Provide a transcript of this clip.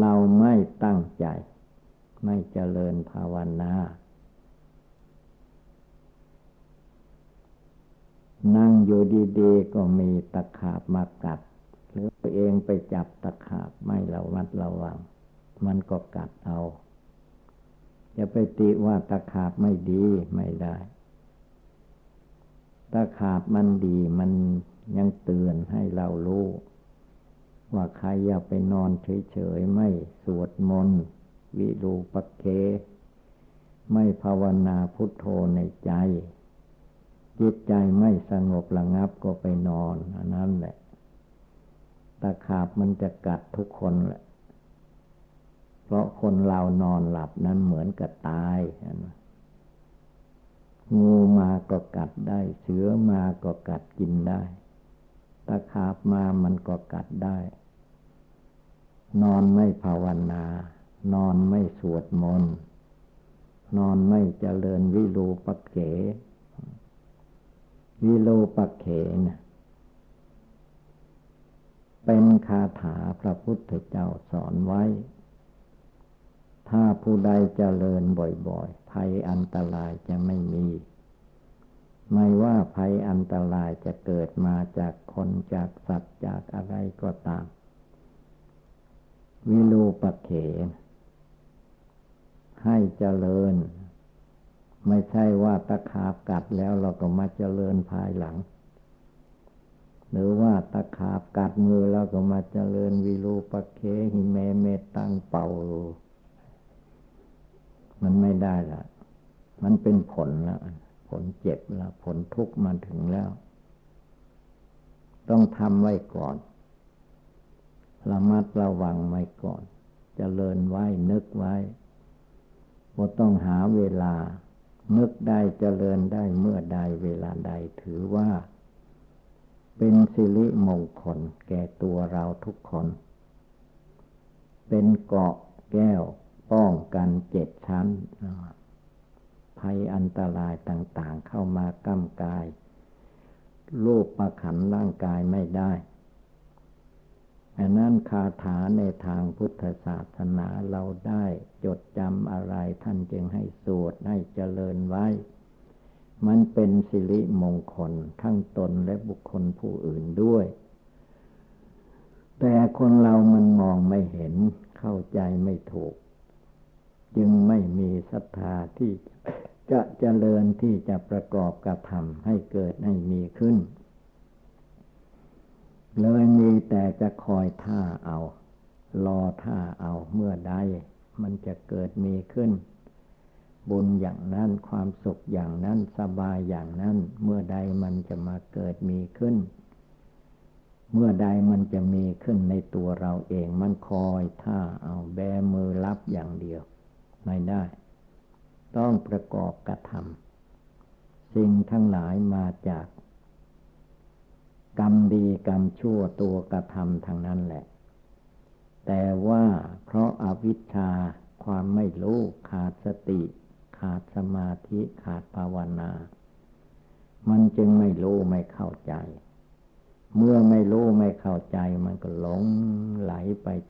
เราไม่ตั้งใจ ไม่เจริญภาวนา นั่งอยู่ดีๆก็มีตะขาบมากัด หรือตัวเองไปจับตะขาบไม่ระมัดระวัง มันก็กัดเอาจะไปติว่าตะขาบไม่ดีไม่ได้ตะขาบมันดีมันยังเตือนให้เรารู้ ว่าใครอย่าไปนอนเฉยๆ ไม่สวดมนต์วิรูปเค ไม่ภาวนาพุทโธในใจ จิตใจไม่สงบระงับก็ไปนอนอันนั้นแหละตะขาบมันจะกัดทุกคนแหละ เพราะคนเรานอนหลับนั้นเหมือนกับตายงูมาก็กัดได้ เสือมาก็กัดกินได้ ตะขาบมามันก็กัดได้ นอนไม่ภาวนา นอนไม่สวดมนต์ นอนไม่เจริญวิรูปักเข วิโลปักเขนะเป็นคาถาพระพุทธเจ้าสอนไว้ ถ้าผู้ใดเจริญบ่อยๆ ภัยอันตรายจะไม่มี ไม่ว่าภัยอันตรายจะเกิดมาจากคนจากสัตว์จากอะไรก็ตาม วิรูปเข ให้เจริญ ไม่ใช่ว่าตะขาบกัดแล้วเราก็มาเจริญภายหลัง หรือว่าตะขาบกัดมือแล้วก็มาเจริญวิรูปเขหิเมเมตังเป่า มันไม่ได้ละมันเป็นผลแล้วผลเจ็บแล้วผลทุกข์มาถึงแล้ว ต้องทำไว้ก่อน ระมัดระวังไว้ก่อนจเจริญไว้นึกไว้ว่าต้องหาเวลา นึกได้เจริญได้เมื่อใดเวลาใดถือว่า เป็นสิริมงคลแก่ตัวเราทุกคน เป็นเกาะแก้วป้องกันเจ็ดชั้น ภัยอันตรายต่าง ๆ เข้ามาก้ำกาย รูปประขันร่างกายไม่ได้ อันนั้นคาถาในทางพุทธศาสนาเราได้จดจำอะไรท่านจึงให้สวดให้เจริญไว้ มันเป็นสิริมงคลทั้งตนและบุคคลผู้อื่นด้วย แต่คนเรามันมองไม่เห็นเข้าใจไม่ถูก จึงไม่มีศรัทธาที่จะเจริญที่จะประกอบกระทำให้เกิดให้มีขึ้น เลยมีแต่ จะคอยท่าเอา รอท่าเอาเมื่อใดมันจะเกิดมีขึ้น บุญอย่างนั้นความสุขอย่างนั้นสบายอย่างนั้น เมื่อใดมันจะมาเกิดมีขึ้น เมื่อใดมันจะมีขึ้นในตัวเราเองมันคอยท่าเอาแบมือรับอย่างเดียว ไม่ได้ ต้องประกอบกระทำสิ่งทั้งหลายมาจาก รมดีกรรมชั่วตัวกระทำทางนั้นแหละ แต่ว่าเพราะอาวิชชาความไม่รู้ขาดสติ ขาดสมาธิขาดภาวนา มันจึงไม่รู้ไม่เข้าใจ เมื่อไม่รู้ไม่เข้าใจมันก็หลงไหลไป